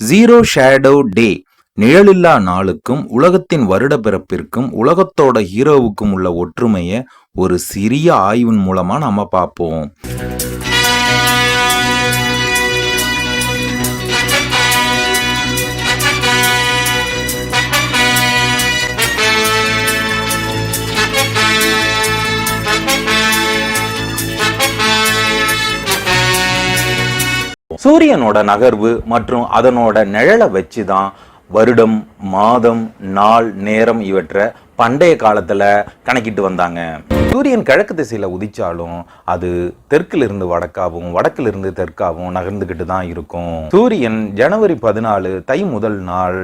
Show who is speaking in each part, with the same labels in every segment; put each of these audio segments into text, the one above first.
Speaker 1: Zero shadow டே நிழலில்லா நாளுக்கும் உலகத்தின் வருட பிறப்பிற்கும் உலகத்தோட ஹீரோவுக்கும் உள்ள ஒற்றுமையை ஒரு சிறிய ஆய்வின் மூலமா நாம பார்ப்போம். சூரியனோட நகர்வு மற்றும் அதனோட நிழலை வச்சு தான் வருடம் மாதம் நாள் நேரம் இவற்றை பண்டைய காலத்தில் கணக்கிட்டு வந்தாங்க. சூரியன் கிழக்கு திசையில் உதிச்சாலும் அது தெற்குல இருந்து வடக்காகவும் வடக்கிலிருந்து தெற்காகவும் நகர்ந்துக்கிட்டு தான் இருக்கும். சூரியன் ஜனவரி பதினாலு தை முதல் நாள்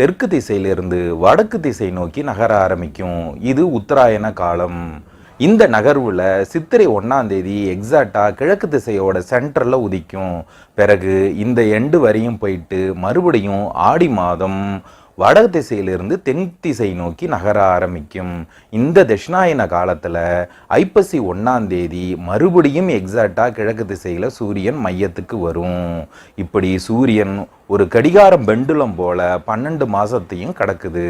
Speaker 1: தெற்கு திசையிலிருந்து வடக்கு திசை நோக்கி நகர ஆரம்பிக்கும். இது உத்தராயண காலம். இந்த நகர்வுல சித்திரை ஒன்னாம் தேதி எக்ஸாக்டா கிழக்கு திசையோட சென்டர்ல உதிக்கும். பிறகு இந்த எண்டு வரையும் போயிட்டு மறுபடியும் ஆடி மாதம் வட திசையிலிருந்து தென் திசை நோக்கி நகர ஆரம்பிக்கும். இந்த தட்சிணாயன காலத்துல ஐப்பசி ஒன்னாம் தேதி மறுபடியும் எக்ஸாக்டா கிழக்கு திசையில சூரியன் மையத்துக்கு வரும். இப்படி சூரியன் ஒரு கடிகாரம் பெண்டுலம் போல பன்னெண்டு மாசத்தையும் கடக்குது.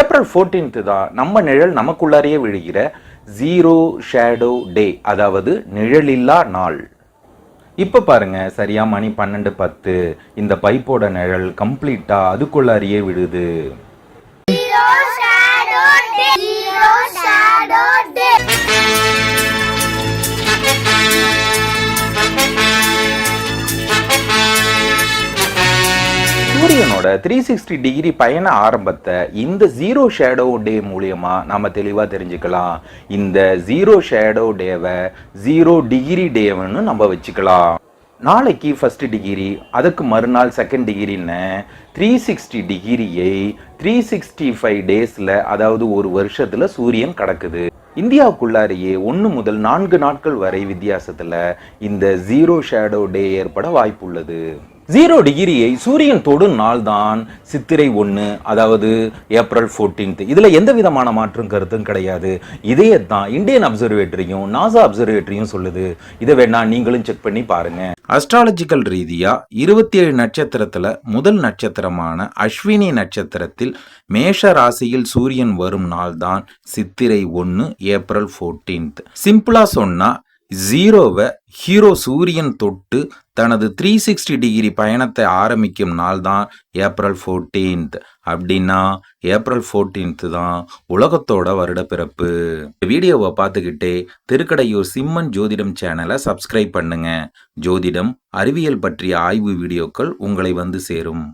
Speaker 1: ஏப்ரல் 14th தான் நம்ம நிழல் நமக்குள்ளாரையே விழுகிற ஜீரோ ஷேடோ டே அதாவது நிழலில்லா நாள். இப்போ பாருங்க சரியா மணி பன்னெண்டு பத்து இந்த பைப்போட நிழல் கம்ப்ளீட்டா அதுக்குள்ளாரியே விடுது சூரியனோட த்ரீ சிக்ஸ்டி டிகிரி பயண ஆரம்பத்தை இந்த ஜீரோ ஷேடோ டே மூலியமா நாம தெளிவா தெரிஞ்சுக்கலாம். இந்த ஜீரோ ஷேடோ டேவை ஜீரோ டிகிரி டேவன்னு நம்ம வச்சுக்கலாம். நாளைக்கு ஃபர்ஸ்ட் டிகிரி அதுக்கு மறுநாள் செகண்ட் டிகிரின்னு த்ரீ சிக்ஸ்டி டிகிரியை த்ரீ சிக்ஸ்டி ஃபைவ் டேஸில் அதாவது ஒரு வருஷத்தில் சூரியன் கடக்குது. இந்தியாவுக்குள்ளாரையே ஒன்று முதல் நான்கு நாட்கள் வரை வித்தியாசத்தில் இந்த ஜீரோ ஷேடோ டே ஏற்பட வாய்ப்புள்ளது. ஜீரோ டிகிரியை சூரியன் தொடும் நாள் தான் சித்திரை ஒன்று அதாவது ஏப்ரல் 14th இதில் எந்த விதமான மாற்றும் கருத்தும் கிடையாது. இதையே தான் இந்தியன் அப்சர்வேட்டரியும் நாசா அப்சர்வேட்டரியும் சொல்லுது. இதை வேணா நீங்களும் செக் பண்ணி பாருங்க. அஸ்ட்ராலஜிக்கல் ரீதியாக இருபத்தி ஏழு நட்சத்திரத்தில் முதல் நட்சத்திரமான அஸ்வினி நட்சத்திரத்தில் மேஷ ராசியில் சூரியன் வரும் நாள் தான் சித்திரை ஒன்று ஏப்ரல் ஃபோர்டீன்த் சிம்பிளாக சொன்னால் ஜீரோவை ஹீரோ சூரியன் தொட்டு தனது த்ரீ சிக்ஸ்டி டிகிரி பயணத்தை ஆரம்பிக்கும் நாள் தான் ஏப்ரல் 14th அப்படின்னா ஏப்ரல் 14th தான் உலகத்தோட வருடப்பிறப்பு. வீடியோவை பார்த்துக்கிட்டே திருக்கடையூர் சிம்மன் ஜோதிடம் சேனலை சப்ஸ்கிரைப் பண்ணுங்க. ஜோதிடம் அறிவியல் பற்றிய ஆய்வு வீடியோக்கள் உங்களை வந்து சேரும்.